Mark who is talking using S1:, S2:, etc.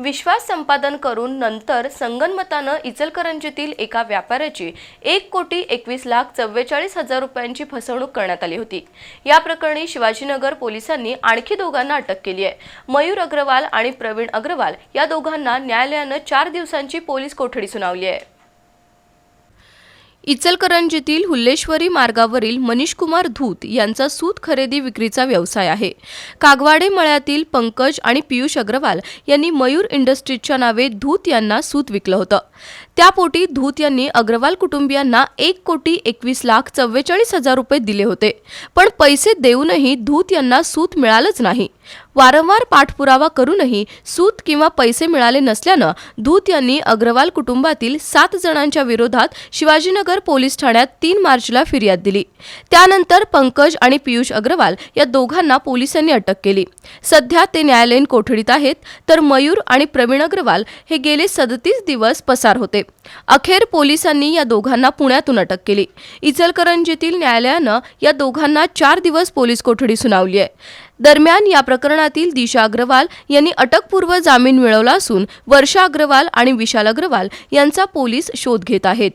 S1: विश्वास संपादन करून नंतर संगनमतानं इचलकरंजीतील एका व्यापाऱ्याची एक कोटी एकवीस लाख चव्वेचाळीस हजार रुपयांची फसवणूक करण्यात आली होती. या प्रकरणी शिवाजीनगर पोलिसांनी आणखी दोघांना अटक केली आहे. मयूर अग्रवाल आणि प्रवीण अग्रवाल या दोघांना न्यायालयानं चार दिवसांची पोलीस कोठडी सुनावली आहे. इचलकरंजीतील हुल्लेश्वरी मार्गावरील मनीष कुमार धूत यांचा सूत खरेदी विक्रीचा व्यवसाय आहे. कागवाडे मळ्यातील पंकज आणि पियुष अग्रवाल यांनी मयूर इंडस्ट्रीजच्या नावे धूत यांना सूत विकलं होतं. त्यापोटी धूत यांनी अग्रवाल कुटुंबियांना एक कोटी एकवीस लाख चव्वेचाळीस हजार रुपये दिले होते. पण पैसे देऊनही धूत यांना सूत मिळालंच नाही. वारंवार पाठपुरावा करूनही सूत किंवा पैसे मिळाले नसल्यानं धूत यांनी अग्रवाल कुटुंबातील सात जणांच्या विरोधात शिवाजीनगर पोलीस ठाण्यात तीन मार्चला फिर्याद दिली. त्यानंतर पंकज आणि पियुष अग्रवाल या दोघांना पोलिसांनी अटक केली. सध्या ते न्यायालयीन कोठडीत आहेत तर मयूर आणि प्रवीण अग्रवाल हे गेले सदतीस दिवस पसार होते. अखेर पोलिसांनी या दोघांना पुण्यातून अटक केली. इचलकरंजीतील न्यायालयानं या दोघांना चार दिवस पोलीस कोठडी सुनावली आहे. दरम्यान या प्रकरणातील दिशा अग्रवाल यांनी अटकपूर्व जामीन मिळवला असून वर्षा अग्रवाल आणि विशाल अग्रवाल यांचा पोलीस शोध घेत आहेत.